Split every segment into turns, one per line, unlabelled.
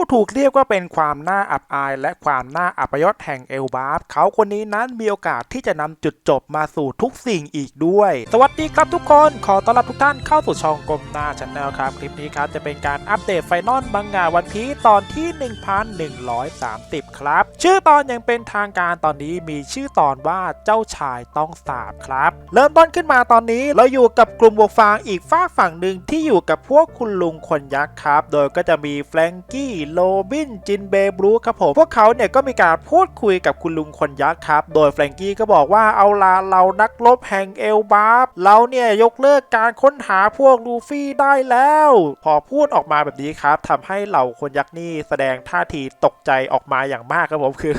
ผู้ถูกเรียกว่าเป็นความน่าอับอาย และความน่าอัปยศแห่งเอลบาฟเขาคนนี้นั้นมีโอกาสที่จะนำจุดจบมาสู่ทุกสิ่งอีกด้วย สวัสดีครับทุกคนขอต้อนรับทุกท่านเข้าสู่ช่องกลมหน้าช n แนลครับ คลิปนี้ครับจะเป็นการอัปเดตไฟนอลบังงาวันพีตอนที่ 1130 ครับ ชื่อตอนยังเป็นทางการตอนนี้มีชื่อตอนว่าเจ้าชายต้องสาบครับ เริ่มต้นขึ้นมาตอนนี้เราอยู่กับกลุ่มบวกฟางอีกฝากฝั่งหนึ่งที่อยู่กับพวกคุณลุงคนยักษ์ครับ โดยก็จะมีแฟรงกี้โรบินจินเบบรูครับผม พวกเขาเนี่ยก็มีการพูดคุยกับคุณลุงคนยักษ์ครับ โดยแฟรงกี้ก็บอกว่าเอาลาเรานักรบแห่งเอลบาฟเราเนี่ยยกเลิกการค้นหาพวกลูฟี่ได้แล้ว พอพูดออกมาแบบนี้ครับทำให้เหล่าคนยักษ์นี่แสดงท่าทีตกใจออกมาอย่างมากครับผมคือ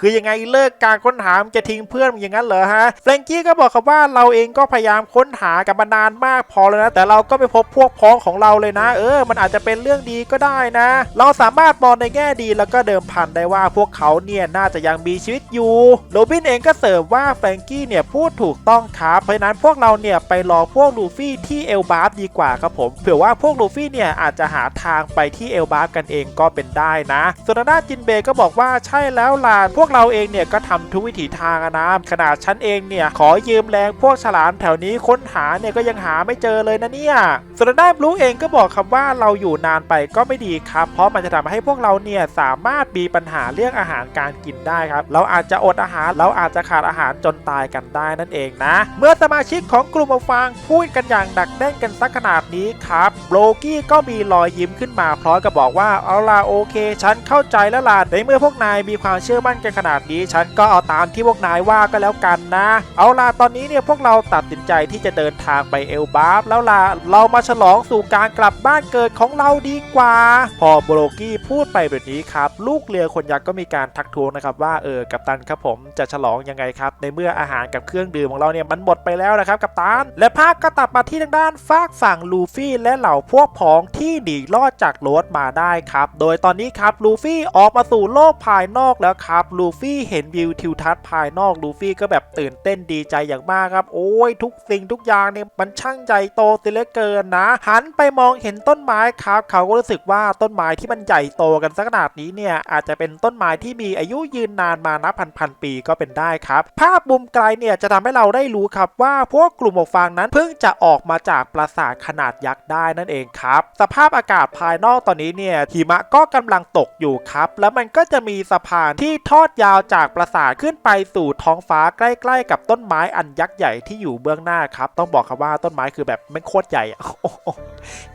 คือยังไงเลิกการค้นหามจะทิ้งเพื่อนอย่างนั้นเหรอฮะแฟรงกี้ก็บอกครับว่าเราเองก็พยายามค้นหากันมานานมากพอแล้วนะแต่เราก็ไม่พบพวกพ้องของเราเลยนะ เออ มันอาจจะเป็นเรื่องดีก็ได้นะ เราสามารถมองในแง่ดีแล้วก็เดิมพันได้ว่าพวกเขาเนี่ยน่าจะยังมีชีวิตอยู่โรบินเองก็เสริมว่าแฟรงกี้เนี่ยพูดถูกต้องครับเพราะนั้นพวกเราเนี่ยไปรอพวกลูฟี่ที่เอลบาฟดีกว่าครับผมเผื่อว่าพวกลูฟี่เนี่ยอาจจะหาทางไปที่เอลบาฟกันเองก็เป็นได้นะส่วนางด้านจินเบย์ก็บอกว่าใช่แล้วล่ะพวกเราเองเนี่ยก็ทำทุกวิถีทางอะนะขนาดฉันเองเนี่ยขอยืมแรงพวกฉลามแถวนี้ค้นหาเนี่ยก็ยังหาไม่เจอเลยนะเนี่ยส่วนทางด้านบลูเองก็บอกครับว่าเราอยู่นานไปก็ไม่ดีครับ เพราะมันจะทำให้พวกเราเนี่ยสามารถมีปัญหาเรื่องอาหารการกินได้ครับ เราอาจจะอดอาหารเราอาจจะขาดอาหารจนตายกันได้นั่นเองนะ เมื่อสมาชิกของกลุ่มมาฟังพูดกันอย่างดักแน่นกันสักขนาดนี้ครับโบรกี้ก็มีรอยยิ้มขึ้นมาพร้อมกับบอกว่าเอาล่ะโอเค ฉันเข้าใจแล้วล่ะในเมื่อพวกนายมีความเชื่อมั่นกันขนาดนี้ ฉันก็เอาตามที่พวกนายว่าก็แล้วกันนะ เอาล่ะตอนนี้เนี่ยพวกเราตัดสินใจที่จะเดินทางไปเอลบาฟแล้วล่ะเรามาฉลองสู่การกลับบ้านเกิดของเราดีกว่า พอโบรกี้พูดไปแบบนี้ครับ ลูกเรือคนยักษ์ก็มีการทักท้วงนะครับว่าเออกัปตันครับผมจะฉลองยังไงครับ ในเมื่ออาหารกับเครื่องดื่มของเราเนี่ยมันหมดไปแล้วนะครับกัปตัน และภาคก็ตัดมาที่ทางด้านฝากฝั่งลูฟี่และเหล่าพวกพ้องที่หนีรอดจากโรดมาได้ครับ โดยตอนนี้ครับลูฟี่ออกมาสู่โลกภายนอกแล้วครับับ ลูฟี่เห็นวิวทิวทัศน์ภายนอก ลูฟี่ก็แบบตื่นเต้นดีใจอย่างมากครับ โอ้ยทุกสิ่งทุกอย่างเนี่ยมันช่างใหญ่โตสิเหลือเกินนะ หันไปมองเห็นต้นไม้ครับ เขาก็รู้สึกว่าต้นไม้ที่มันใหญ่โตกันสักขนาดนี้เนี่ยอาจจะเป็นต้นไม้ที่มีอายุยืนนานมานับพันพันปีก็เป็นได้ครับ ภาพมุมไกลเนี่ยจะทำให้เราได้รู้ครับว่าพวกกลุ่มหมวกฟางนั้นเพิ่งจะออกมาจากปราสาทขนาดยักษ์ได้นั่นเองครับ สภาพอากาศภายนอกตอนนี้เนี่ยหิมะก็กำลังตกอยู่ครับ แล้วมันก็จะมีสะพานที่ทอดยาวจากปราสาทขึ้นไปสู่ท้องฟ้าใกล้ๆ กับต้นไม้อันยักษ์ใหญ่ที่อยู่เบื้องหน้าครับ ต้องบอกครับว่าต้นไม้คือแบบไม่โคตรใหญ่อะ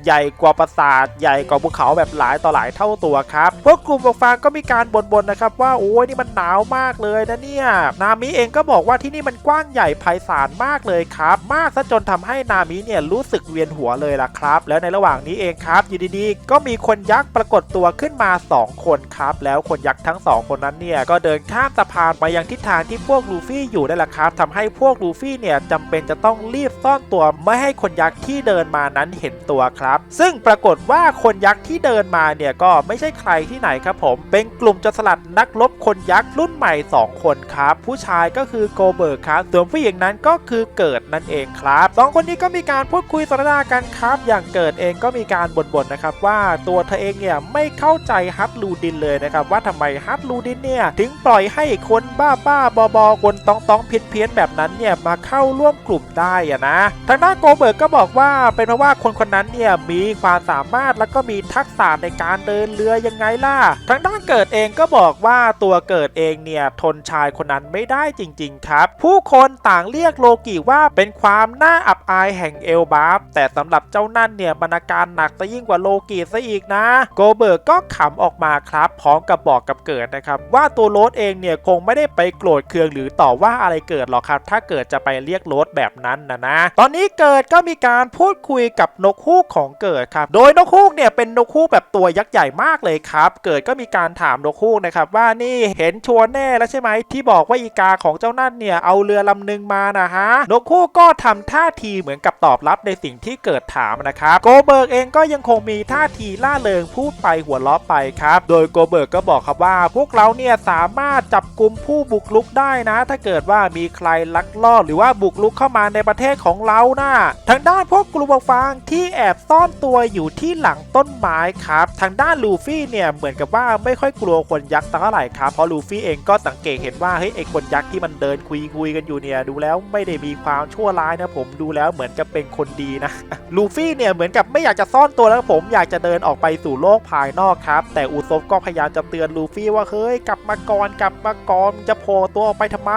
ใหญ่กว่าปราสาท ใหญ่กว่าภูเขาแบบหลายต่อหลายเท่าตัวครับพวกกลุ่มหมวกฟางก็มีการบ่นๆนะครับ ว่าโอ้ยนี่มันหนาวมากเลยนะเนี่ยนามิเองก็บอกว่าที่นี่มันกว้างใหญ่ไพศาลมากเลยครับ มากซะจนทำให้นามิเนี่ยรู้สึกเวียนหัวเลยล่ะครับ แล้วในระหว่างนี้เองครับอยู่ดีๆก็มีคนยักษ์ปรากฏตัวขึ้นมา 2 คนครับ แล้วคนยักษ์ทั้ง 2 คนนั้นเนี่ยก็เดินข้ามสะพานไปยังทิศทางที่พวกลูฟี่อยู่ได้ละครับทำให้พวกลูฟี่เนี่ยจำเป็นจะต้องรีบซ่อนตัวไม่ให้คนยักษ์ที่เดินมานั้นเห็นตัวครับ ซึ่งปรากฏว่าคนยักษ์ที่เดินมาเนี่ยก็ไม่ใช่ใครที่ไหนครับผม เป็นกลุ่มจรสลัดนักรบคนยักษ์รุ่นใหม่ 2 คนครับ ผู้ชายก็คือโกเบิร์กครับส่วนผู้หญิงนั้นก็คือเกิดนั่นเองครับสองคนนี้ก็มีการพูดคุยสนทนากันครับ อย่างเกิดเองก็มีการบ่นๆนะครับว่าตัวเธอเองเนี่ยไม่เข้าใจฮัตลูดินเลยนะครับว่าทำไมฮัตลูดินเนี่ยถึงปล่อยให้คนบ้าบ้าๆบอๆคนต้องต้องเพี้ยนเพี้ยนๆแบบนั้นเนี่ยมาเข้าร่วมกลุ่มได้อะนะทางด้านโกเบิร์กก็บอกว่าเป็นเพราะว่าคนคนนั้นเนี่ยมีความสามารถแล้วก็มีทักษะในการเดินเรือยังไงล่ะทางด้านเกิดเองก็บอกว่าตัวเกิดเองเนี่ยทนชายคนนั้นไม่ได้จริง ๆ ครับ ผู้คนต่างเรียกโลกิว่าเป็นความน่าอับอายแห่งเอลบาฟแต่สำหรับเจ้านั่นเนี่ยบรรณาการหนักซะยิ่งกว่าโลกิซะอีกนะ โกเบิร์กก็ขำออกมาครับ พร้อมกับบอกกับเกิดนะครับว่าตัวโรสเองเนี่ยคงไม่ได้ไปโกรธเคืองหรือต่อว่าอะไรเกิดหรอกครับ ถ้าเกิดจะไปเรียกโรสแบบนั้นนะนะ ตอนนี้เกิดก็มีการพูดคุยกับนกฮูกของเกิดครับ โดยนกฮูกเนี่ยเป็นนกฮูกแบบตัวยักษ์ใหญ่มากเลยครับ เกิดก็มีการถามนกฮูกนะครับว่านี่เห็นชัวร์แน่แล้วใช่ไหมที่บอกว่าอีกาของเจ้านั่นเนี่ยเอาเรือลำหนึ่งมานะฮะนกฮูกก็ทำท่าทีเหมือนกับตอบรับในสิ่งที่เกิดถามนะครับโกเบิร์กเองก็ยังคงมีท่าทีล่าเริงพูดไปหัวเราะไปครับ โดยโกเบิร์กก็บอกครับว่าพวกเราเนี่ยสามารถจับกลุ่มผู้บุกรุกได้นะ ถ้าเกิดว่ามีใครลักลอบหรือว่าบุกรุกเข้ามาในประเทศของเรานะทางด้านพวกกลุ่มฟางที่แอบซ่อนตัวอยู่ที่หลังต้นไม้ครับ ทางด้านลูฟี่เนี่ยเหมือนกับว่าไม่ค่อยกลัวคนยักษ์เท่าไหร่ครับเพราะลูฟี่เองก็สังเกตเห็นว่าเฮ้ยไอคนยักษ์ที่มันเดินคุยคุยกันอยู่เนี่ยดูแล้วไม่ได้มีความชั่วร้ายนะผมดูแล้วเหมือนจะเป็นคนดีนะลูฟี่เนี่ยเหมือนกับไม่อยากจะซ่อนตัวแล้วผมอยากจะเดินออกไปสู่โลกภายนอกครับ แต่อุซบก็พยายามจะเตือนลูฟี่ว่าเฮ้ยกลับมาก่อนกลับมาก่อนจะโผล่ตัวออกไปทำไม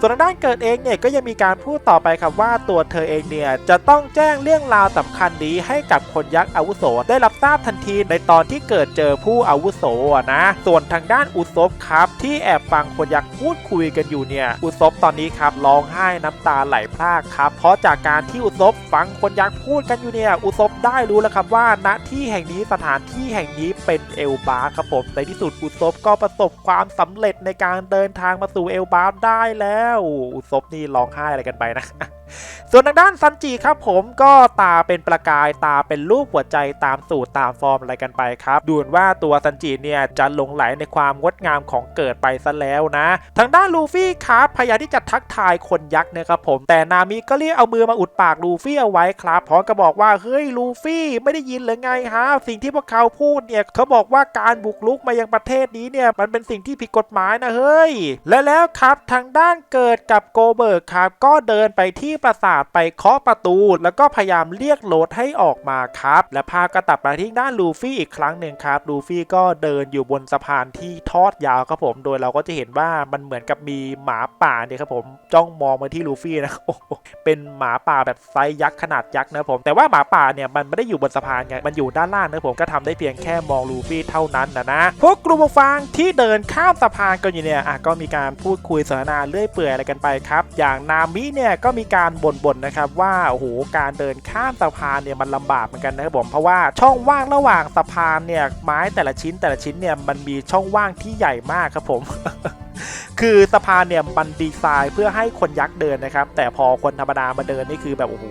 ส่วนทางด้านเกิดเองเนี่ยก็ยังมีการพูดต่อไปครับว่าตัวเธอเองเนี่ยจะต้องแจ้งเรื่องราวสำคัญนี้ให้กับคนยักษ์อาวุโสได้รับทราบทันทีในตอนที่เกิดเจอผู้อาวุโสนะ ส่วนทางด้านอุซบครับที่แอบฟังคนยักษ์พูดคุยกันอยู่เนี่ยอุซบตอนนี้ครับร้องไห้น้ำตาไหลพรากครับ เพราะจากการที่อุซบฟังคนยักษ์พูดกันอยู่เนี่ยอุซบได้รู้แล้วครับว่าณที่แห่งนี้สถานที่แห่งนี้เป็นเอลบาครับผมในที่สุดอุซบก็ประสบความสำเร็จในการเดินทางมาสู่เอลบาร์ได้แล้วอุซบนี่ร้องไห้อะไรกันไปนะ ส่วนทางด้านซันจิครับผมก็ตาเป็นประกายตาเป็นรูปหัวใจตามสูตรตามฟอร์มอะไรกันไปครับดูนว่าตัวซันจิเนี่ยจะหลงไหลในความงดงามของเกิดไปซะแล้วนะ ทางด้านลูฟี่ครับพยายามที่จะทักทายคนยักษ์นะครับผมแต่นามิก็เรียกเอามือมาอุดปากลูฟี่เอาไว้ครับพร้อมกับบอกว่าเฮ้ยลูฟี่ไม่ได้ยินหรือไงฮะสิ่งที่พวกเขาพูดเนี่ยเขาบอกว่าการบุกรุกมายังประเทศนี้เนี่ยมันเป็นสิ่งที่ผิดกฎหมายนะเฮ้ยและแล้วครับทางด้านเกิดกับโกเบิร์กครับก็เดินไปที่ปราสาทไปเคาะประตู แล้วก็พยายามเรียกโรดให้ออกมาครับ และพากระตับมาที่ด้านลูฟี่อีกครั้งหนึ่งครับลูฟี่ก็เดินอยู่บนสะพานที่ทอดยาวครับผม โดยเราก็จะเห็นว่ามันเหมือนกับมีหมาป่าเนี่ยครับผมจ้องมองมาที่ลูฟี่นะโอ้เป็นหมาป่าแบบไซส์ยักษ์ขนาดยักษ์นะผม แต่ว่าหมาป่าเนี่ยมันไม่ได้อยู่บนสะพานไงมันอยู่ด้านล่างนะผมก็ทำได้เพียงแค่มองลูฟี่เท่านั้นนะนะพวกกลุ่มฟางที่เดินข้ามสะพานกันอยู่เนี่ยอะก็มีการพูดคุยสนทนาเรื่อยเปื่อยอะไรกันไปครับ อย่างนามิเนี่ยก็มีการบ่นๆนะครับว่าโอ้โหการเดินข้ามสะพานเนี่ยมันลำบากเหมือนกันนะครับผมเพราะว่าช่องว่างระหว่างสะพานเนี่ยไม้แต่ละชิ้นแต่ละชิ้นเนี่ยมันมีช่องว่างที่ใหญ่มากครับผม คือสะพานเนี่ยมันดีไซน์เพื่อให้คนยักษ์เดินนะครับ แต่พอคนธรรมดามาเดินนี่คือแบบโอ้โห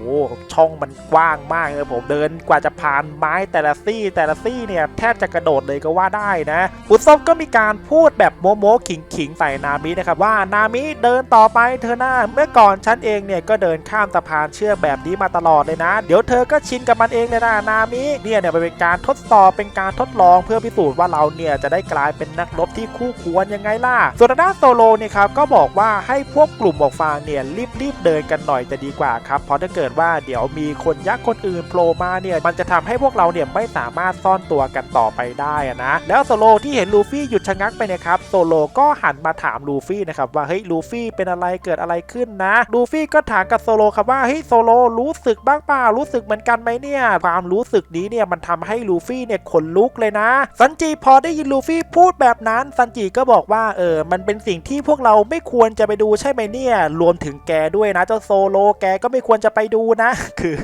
ช่องมันกว้างมากเลยผมเดินกว่าจะผ่านไม้แต่ละซี่แต่ละซี่เนี่ยแทบจะกระโดดเลยก็ว่าได้นะอุซบก็มีการพูดแบบโมโมขิงขิงๆใส่นามินะครับว่านามิเดินต่อไปเธอหน้าเมื่อก่อนฉันเองเนี่ยก็เดินข้ามสะพานเชือกแบบนี้มาตลอดเลยนะ เดี๋ยวเธอก็ชินกับมันเองเลยนะนามิเนี่ยเนี่ยเป็นการทดสอบเป็นการทดลองเพื่อพิสูจน์ว่าเราเนี่ยจะได้กลายเป็นนักรบที่คู่ควรยังไงล่ะส่วนด้านโซโลเนี่ยครับก็บอกว่าให้พวกกลุ่มหมวกฟางเนี่ยรีบๆเดินกันหน่อยจะดีกว่าครับเพราะถ้าเกิดว่าเดี๋ยวมีคนยักษ์คนอื่นโผล่มาเนี่ยมันจะทำให้พวกเราเนี่ยไม่สามารถซ่อนตัวกันต่อไปได้ะนะแล้วโซโลที่เห็นลูฟี่หยุดชะงักไปเนะครับโซโลก็หันมาถามลูฟี่นะครับว่าเฮ้ยลูฟี่เป็นอะไรเกิดอะไรขึ้นนะลูฟี่ก็ถามกับโซโลครับว่าเฮ้ยโซโลรู้สึกบ้างเปล่ารู้สึกเหมือนกันไหมเนี่ยความรู้สึกนี้เนี่ยมันทำให้ลูฟี่เนี่ยขนลุกเลยนะ ซันจิพอได้ยินลูฟี่พูดแบบนั้นซันจิก็บอกว่าเออมันเป็นสิ่งที่พวกเราไม่ควรจะไปดูใช่ไหมเนี่ย รวมถึงแกด้วยนะ เจ้าโซโลแกก็ไม่ควรจะไปดูนะ คือ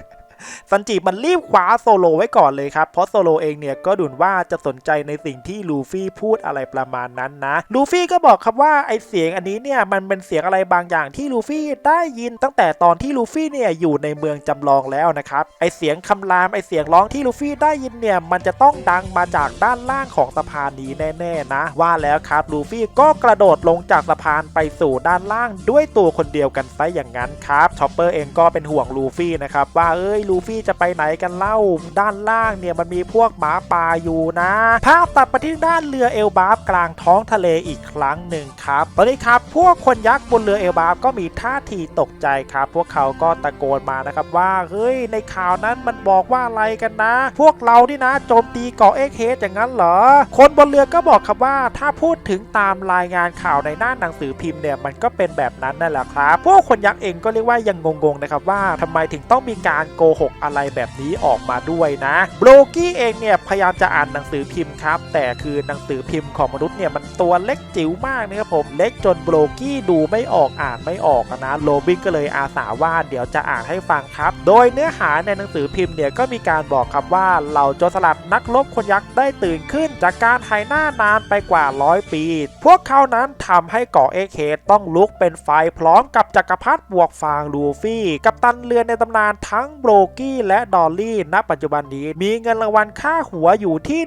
ซันจิมันรีบคว้าโซโลไว้ก่อนเลยครับ เพราะโซโลเองเนี่ยก็ดุนว่าจะสนใจในสิ่งที่ลูฟี่พูดอะไรประมาณนั้นนะ ลูฟี่ก็บอกครับว่าไอเสียงอันนี้เนี่ยมันเป็นเสียงอะไรบางอย่างที่ลูฟี่ได้ยินตั้งแต่ตอนที่ลูฟี่เนี่ยอยู่ในเมืองจำลองแล้วนะครับ ไอเสียงคำรามไอเสียงร้องที่ลูฟี่ได้ยินเนี่ยมันจะต้องดังมาจากด้านล่างของสะพานนี้แน่ๆนะ ว่าแล้วครับลูฟี่ก็กระโดดลงจากสะพานไปสู่ด้านล่างด้วยตัวคนเดียวกันซะอย่างนั้นครับชอปเปอร์เองก็เป็นห่วงลูฟี่นะครับว่าเอ้ยลูฟี่จะไปไหนกันเล่า ด้านล่างเนี่ยมันมีพวกหมาป่าอยู่นะ ภาพตัดไปที่ด้านเรือเอลบาฟกลางท้องทะเลอีกครั้งหนึ่งครับ ตอนนี้ครับ พวกคนยักษ์บนเรือเอลบาฟก็มีท่าทีตกใจครับ พวกเขาก็ตะโกนมานะครับว่า เฮ้ย ในข่าวนั้นมันบอกว่าอะไรกันนะ พวกเรานี่นะโจมตีเกาะเอ็กเฮดอย่างนั้นเหรอ คนบนเรือก็บอกครับว่าถ้าพูดถึงตามรายงานข่าวในหน้าหนังสือพิมพ์เนี่ยมันก็เป็นแบบนั้นนั่นแหละครับ พวกคนยักษ์เองก็เรียกว่ายังงงๆนะครับว่าทำไมถึงต้องมีการโกหกอะไรแบบนี้ออกมาด้วยนะโบรกี้เองเนี่ยพยายามจะอ่านหนังสือพิมพ์ครับ แต่คือหนังสือพิมพ์ของมนุษย์เนี่ยมันตัวเล็กจิ๋วมากนะครับผมเล็กจนโบรกี้ดูไม่ออกอ่านไม่ออกนะโรบินก็เลยอาสาว่าเดี๋ยวจะอ่านให้ฟังครับ โดยเนื้อหาในหนังสือพิมพ์เนี่ยก็มีการบอกครับว่าเหล่าโจรสลัดนักรบคนยักษ์ได้ตื่นขึ้น จากการหายหน้านานไปกว่าร้อยปี พวกเขานั้นทำให้เกาะเอเคต้องลุกเป็นไฟพร้อมกับจักรพรรดิบวกฟางลูฟี่ กับตันเรือในตำนานทั้งโบรกี้และดอลลี่ณปัจจุบันนี้ มีเงินรางวัลค่าหัวอยู่ที่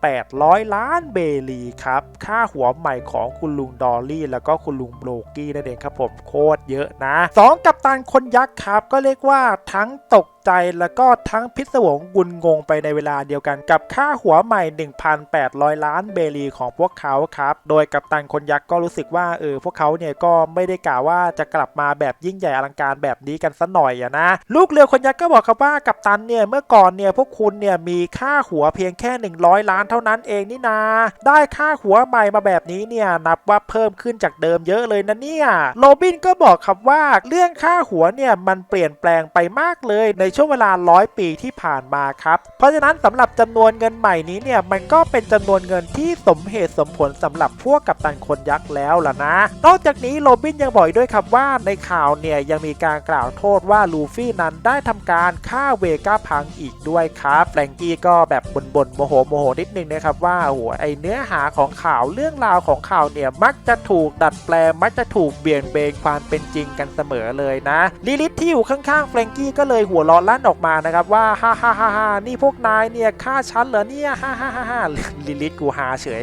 1,800 ล้านเบลีครับ ค่าหัวใหม่ของคุณลุงดอลลี่ แล้วก็คุณลุงโบรกี้นั่นเองครับผมโคตรเยอะนะสองกัปตันคนยักษ์ครับก็เรียกว่าทั้งตกใจแล้วก็ทั้งพิศวงกุนงงไปในเวลาเดียวกันกับค่าหัวใหม่ 1,800 ล้านเบลีของพวกเขาครับ โดยกัปตันคนยักษ์ก็รู้สึกว่าเออพวกเขาเนี่ยก็ไม่ได้กล่าวว่าจะกลับมาแบบยิ่งใหญ่อลังการแบบนี้กันสัหน่อยอะนะ ลูกเรือคนยักษ์ก็บอกครับว่ากัปตันเนี่ยเมื่อก่อนเนี่ยพวกคุณเนี่ยมีค่าหัวเพียงแค่ 100 ล้านเท่านั้นเองนี่นา ได้ค่าหัวใหม่มาแบบนี้เนี่ยนับว่าเพิ่มขึ้นจากเดิมเยอะเลยนะเนี่ยโรบินก็บอกครับว่าเรื่องค่าหัวเนี่ยมันเปลี่ยนแปลงไปมากเลยในช่วงเวลาร้อยปีที่ผ่านมาครับ เพราะฉะนั้นสำหรับจำนวนเงินใหม่นี้เนี่ยมันก็เป็นจำนวนเงินที่สมเหตุสมผลสำหรับพวกกัปตันคนยักษ์แล้วล่ะนะ นอกจากนี้โรบินยังบอกอีกด้วยครับว่าในข่าวเนี่ยยังมีการกล่าวโทษว่าลูฟี่นั้นได้ทำการฆ่าเวก้าพังอีกด้วยครับแฟรงกี้ก็แบบบ่นๆโมโหโมโหนิดนึงนะครับว่าโอ้โหไอเนื้อหาของข่าวเรื่องราวของข่าวเนี่ยมักจะถูกดัดแปลงมักจะถูกเบี่ยงเบนความเป็นจริงกันเสมอเลยนะลิลิทที่อยู่ข้างๆแฟรงกี้ก็เลยหัวเราะลั่นออกมานะครับว่าฮ่าฮ่าฮ่าฮ่านี่พวกนายเนี่ยฆ่าฉันเหรอเนี่ยฮ่าฮ่าฮ่าฮ่าลิลิทกูหาเฉย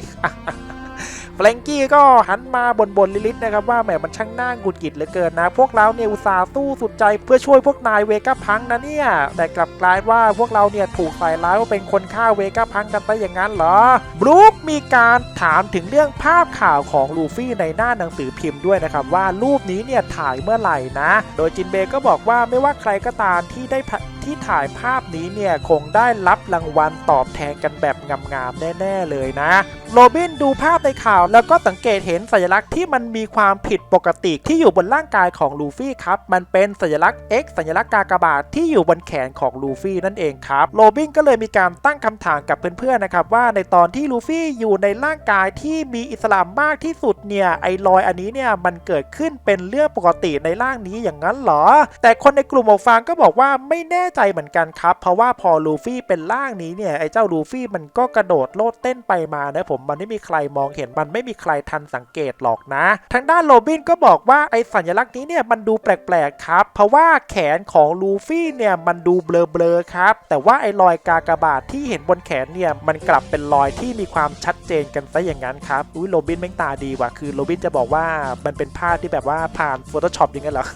แฟรงกี้ก็หันมาบนบนลิลิทนะครับว่าแหมมันช่างน่าหงุดหงิดเหลือเกินนะ พวกเราเนี่ยอุตส่าห์สู้สุดใจเพื่อช่วยพวกนายเวก้าพังนะเนี่ย แต่กลับกลายว่าพวกเราเนี่ยถูกใส่ร้ายว่าเป็นคนฆ่าเวก้าพังกันไปอย่างนั้นเหรอบรู๊คมีการถามถึงเรื่องภาพข่าวของลูฟี่ในหน้าหนังสือพิมพ์ด้วยนะครับว่ารูปนี้เนี่ยถ่ายเมื่อไหร่นะ โดยจินเบก็บอกว่าไม่ว่าใครก็ตามที่ได้ที่ถ่ายภาพนี้เนี่ยคงได้รับรางวัลตอบแทนกันแบบงามๆแน่ ๆ เลยนะ โรบินดูภาพในข่าวแล้วก็สังเกตเห็นสัญลักษณ์ที่มันมีความผิดปกติที่อยู่บนร่างกายของลูฟี่ครับมันเป็นสัญลักษณ์ X สัญลักษณ์กากบาทที่อยู่บนแขนของลูฟี่นั่นเองครับโรบินก็เลยมีการตั้งคำถามกับเพื่อนๆนะครับว่าในตอนที่ลูฟี่อยู่ในร่างกายที่มีอิสลามมากที่สุดเนี่ยไอรอยอันนี้เนี่ยมันเกิดขึ้นเป็นเรื่องปกติในร่างนี้อย่างนั้นเหรอ แต่คนในกลุ่มหมวกฟางก็บอกว่าไม่แน่ใจเหมือนกันครับ เพราะว่าพอลูฟี่เป็นร่างนี้เนี่ยไอ้เจ้าลูฟี่มันก็กระโดดโลดเต้นไปมานะผมมันไม่มีใครมองเห็นมันไม่ไม่มีใครทันสังเกตหรอกนะ ทางด้านโรบินก็บอกว่าไอ้สัญลักษณ์นี้เนี่ยมันดูแปลกๆครับ เพราะว่าแขนของลูฟี่เนี่ยมันดูเบลอๆครับ แต่ว่าไอ้รอยกากบาทที่เห็นบนแขนเนี่ยมันกลับเป็นรอยที่มีความชัดเจนกันซะอย่างนั้นครับ อุ้ยโรบินแม่งตาดีว่ะ คือโรบินจะบอกว่ามันเป็นภาพที่แบบว่าผ่าน Photoshop อย่างนั้นเหรอ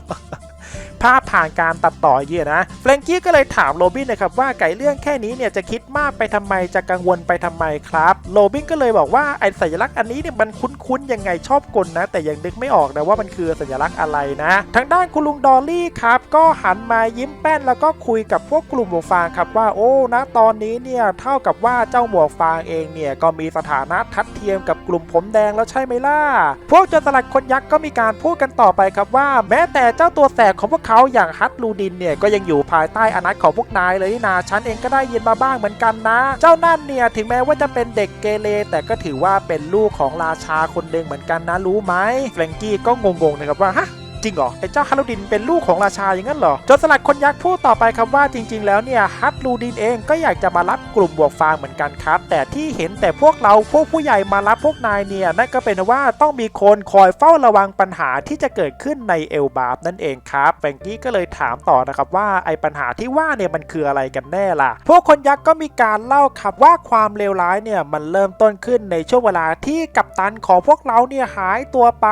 ภาพผ่านการตัดต่ออย่างเงี้ยนะแฟรงกี้ก็เลยถามโรบินนะครับว่าไก่เรื่องแค่นี้เนี่ยจะคิดมากไปทำไมจะกังวลไปทำไมครับโรบินก็เลยบอกว่าไอสัญลักษณ์อันนี้เนี่ยมันคุ้นๆยังไงชอบกลนะ แต่ยังนึกไม่ออกนะว่ามันคือสัญลักษณ์อะไรนะ ทางด้านคุณลุงดอลลี่ครับก็หันมายิ้มแป้นแล้วก็คุยกับพวกกลุ่มหมวกฟางครับว่าโอ้นะตอนนี้เนี่ยเท่ากับว่าเจ้าหมวกฟางเองเนี่ยก็มีสถานะทัดเทียมกับกลุ่มผมแดงแล้วใช่ไหมล่ะพวกจรสลัดคนยักษ์ก็มีการพูดกันต่อไปครับว่า แม้แต่เจ้าตัวแสบของพวกเขาอย่างฮัตลูดินเนี่ยก็ยังอยู่ภายใต้อานัตของพวกนายเลยนี่นาฉันเองก็ได้ยินมาบ้างเหมือนกันนะ เจ้านั่นเนี่ยถึงแม้ว่าจะเป็นเด็กเกเรแต่ก็ถือว่าเป็นลูกของราชาคนหนึ่งเหมือนกันนะรู้ไหมแฟรงกี้ก็งงๆนะครับว่าฮะ จริงเหรอไอ้เจ้าฮัตลูดินเป็นลูกของราชาอย่างนั้นเหรอจนสลัดคนยักษ์พูดต่อไปครับว่าจริง ๆ แล้วเนี่ยฮัตลูดินเองก็อยากจะมารับกลุ่มบวกฟางเหมือนกันครับ แต่ที่เห็นแต่พวกเราพวกผู้ใหญ่มารับพวกนายเนี่ยนั่นก็เป็นว่าต้องมีคนคอยเฝ้าระวังปัญหาที่จะเกิดขึ้นในเอลบาร์นั่นเองครับแฟงกี้ก็เลยถามต่อนะครับว่าไอ้ปัญหาที่ว่าเนี่ยมันคืออะไรกันแน่ล่ะ พวกคนยักษ์ก็มีการเล่าครับว่าความเลวร้ายเนี่ยมันเริ่มต้นขึ้นในช่วงเวลาที่กัปตันของพวกเราเนี่ยหายตัวไป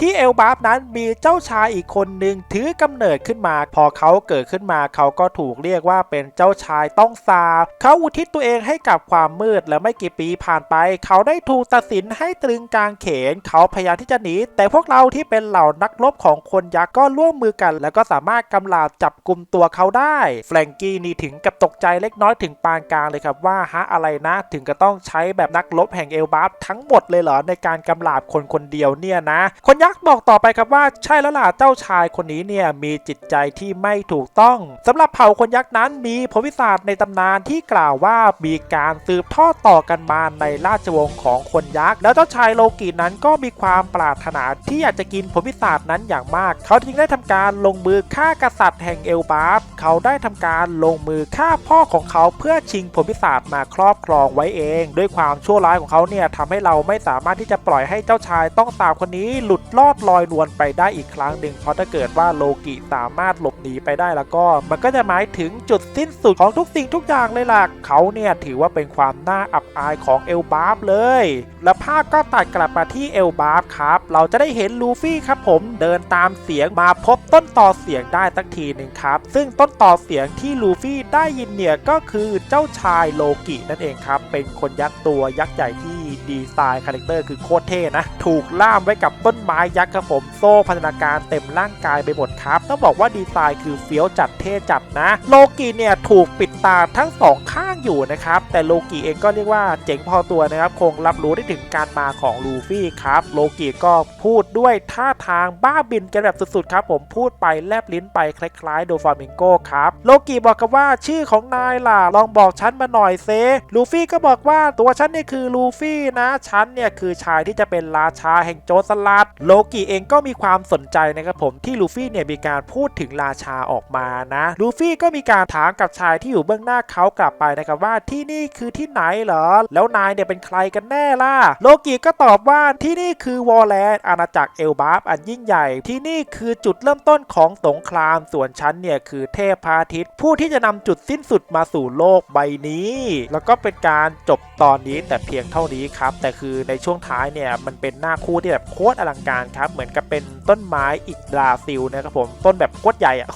ที่เอลบาร์นั้นมีเจ้าชายอีกคนหนึ่งถือกำเนิดขึ้นมา พอเขาเกิดขึ้นมาเขาก็ถูกเรียกว่าเป็นเจ้าชายต้องซาเขาอุทิศตัวเองให้กับความมืดและไม่กี่ปีผ่านไป เขาได้ถูกตัดสินให้ตรึงกลางเขน เขาพยายามที่จะหนีแต่พวกเราที่เป็นเหล่านักรบของคนยักษ์ก็ร่วมมือกัน แล้วก็สามารถกำลาบจับกลุ่มตัวเขาได้แฟรงกี้นี่ถึงกับตกใจเล็กน้อยถึงปานกลางเลยครับว่าฮะอะไรนะ ถึงก็ต้องใช้แบบนักรบแห่งเอลบาฟทั้งหมดเลยเหรอในการกำลาบคนคนเดียวเนี่ยนะ คนยักษ์บอกต่อไปครับว่าใช่แล้วล่ะเจ้าชายคนนี้เนี่ยมีจิตใจที่ไม่ถูกต้องสำหรับเผ่าคนยักษ์นั้นมีผลวิศาสตร์ในตำนานที่กล่าวว่ามีการสืบทอดต่อกันมาในราชวงศ์ของคนยักษ์ แล้วเจ้าชายโลกินั้นก็มีความปรารถนาที่อยากจะกินผลวิศาสตร์นั้นอย่างมาก เขาจึงได้ทำการลงมือฆ่ากษัตริย์แห่งเอลบาฟเขาได้ทำการลงมือฆ่าพ่อของเขาเพื่อชิงผลวิศาสตร์มาครอบครองไว้เอง ด้วยความชั่วร้ายของเขาเนี่ยทำให้เราไม่สามารถที่จะปล่อยให้เจ้าชายต้องสาวคนนี้หลุดลอดลอยนวลไปได้อีกครั้งรั้งหนึ่งเพราะถ้าเกิดว่าโลกิสามารถหลบหนีไปได้แล้วก็ มันก็จะหมายถึงจุดสิ้นสุดของทุกสิ่งทุกอย่างเลยล่ะเขาเนี่ยถือว่าเป็นความน่าอับอายของเอลบาร์ฟเลย และภาพก็ตัดกลับมาที่เอลบาร์ฟครับ เราจะได้เห็นลูฟี่ครับผมเดินตามเสียงมาพบต้นต่อเสียงได้สักทีหนึ่งครับ ซึ่งต้นต่อเสียงที่ลูฟี่ได้ยินเนี่ยก็คือเจ้าชายโลกินั่นเองครับ เป็นคนยักษ์ตัวยักษ์ใหญ่ที่ ดีไซน์คาแรคเตอร์คือโคตรเท่นะ ถูกล่ามไว้กับต้นไม้ยักษ์ครับผม โซ่พันธนาการเต็มร่างกายไปหมดครับ ต้องบอกว่าดีไซน์คือเฟี้ยวจัดเท่จัดนะ โลกิเนี่ยถูกปิดตาทั้งสองข้างอยู่นะครับ แต่โลกิเองก็เรียกว่าเจ๋งพอตัวนะครับ คงรับรู้ได้ถึงการมาของลูฟี่ครับ โลกิก็พูดด้วยท่าทางบ้าบินกันแบบสุดๆครับผมพูดไปแลบลิ้นไปคล้ายๆ โดฟามิงโกครับ โลกิบอกกับว่าชื่อของนายล่ะลองบอกฉันมาหน่อยเซลูฟี่ก็บอกว่าตัวฉันนี่คือลูฟี่นะ ฉันเนี่ยคือชายที่จะเป็นราชาแห่งโจรสลัด โลกิเองก็มีความสนใจนะครับผมที่ลูฟี่เนี่ยมีการพูดถึงราชาออกมานะ ลูฟี่ก็มีการถามกับชายที่อยู่เบื้องหน้าเขากลับไปนะครับว่าที่นี่คือที่ไหนเหรอ แล้วนายเนี่ยเป็นใครกันแน่ล่ะ โลกิก็ตอบว่าที่นี่คือวอลแลนด์อาณาจักรเอลบาร์ฟอันยิ่งใหญ่ ที่นี่คือจุดเริ่มต้นของสงคราม ส่วนฉันเนี่ยคือเทพพาทิตย์ผู้ที่จะนำจุดสิ้นสุดมาสู่โลกใบนี้ แล้วก็เป็นการจบตอนนี้แต่เพียงเท่านี้ครับแต่คือในช่วงท้ายเนี่ยมันเป็นหน้าคู่ที่แบบโคตรอลังการครับเหมือนกับเป็นต้นไม้อิกบราซิลนะครับผมต้นแบบโคตรใหญ่อะ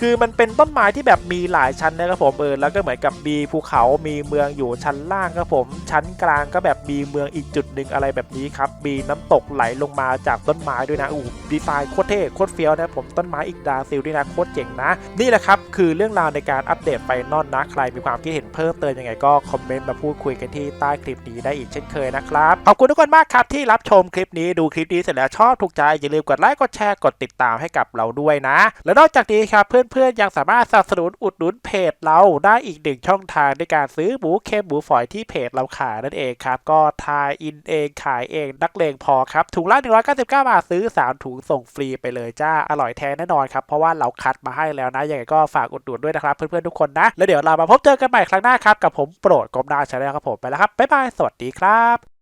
คือมันเป็นต้นไม้ที่แบบมีหลายชั้นนะครับผมเออแล้วก็เหมือนกับมีภูเขา มีเมืองอยู่ชั้นล่างครับผม ชั้นกลางก็แบบมีเมืองอีกจุดหนึ่งอะไรแบบนี้ครับ มีน้ำตกไหลลงมาจากต้นไม้ด้วยนะอู้ดีไซน์โคตรเท่โคตรเฟี้ยวนะผมต้นไม้อีกดาซิลด้วยนะโคตรเจ๋งนะ นี่แหละครับคือเรื่องราวในการอัปเดตไฟนอลนะใครมีความคิดเห็นเพิ่มเติมยังไงก็คอมเมนต์มาพูดคุยกันที่ใต้คลิปนี้ได้อีกเช่นเคยนะครับขอบคุณทุกคนมากครับที่รับชมคลิปนี้ดูคลิปนี้เสร็จแล้วชอบถูกใจอย่าลืมกดไลค์กดแชร์กดติดตามให้กับเราด้วยนะ และนอกจากนี้ครับเพื่อนๆ ยังสามารถสนับสนุนอุดหนุนเพจเราได้อีกหนึ่งช่องทางในการซื้อหมูเค็มหมูฝอยที่เพจเราขายนั่นเองครับ ก็ทายอินเองขายเองนักเลงพอครับ ถุงละ 199 บาทซื้อ 3 ถุงส่งฟรีไปเลยจ้า อร่อยแท้แน่นอนครับ เพราะว่าเราคัดมาให้แล้วนะ ยังไงก็ฝากอุดหนุนด้วยนะครับ เพื่อนๆ ทุกคนนะ แล้วเดี๋ยวเรามาพบเจอกันใหม่ครั้งหน้าครับ กับผมโปรดกรมดาชาแนลครับผมไปแล้วครับบ๊ายบายสวัสดีครับ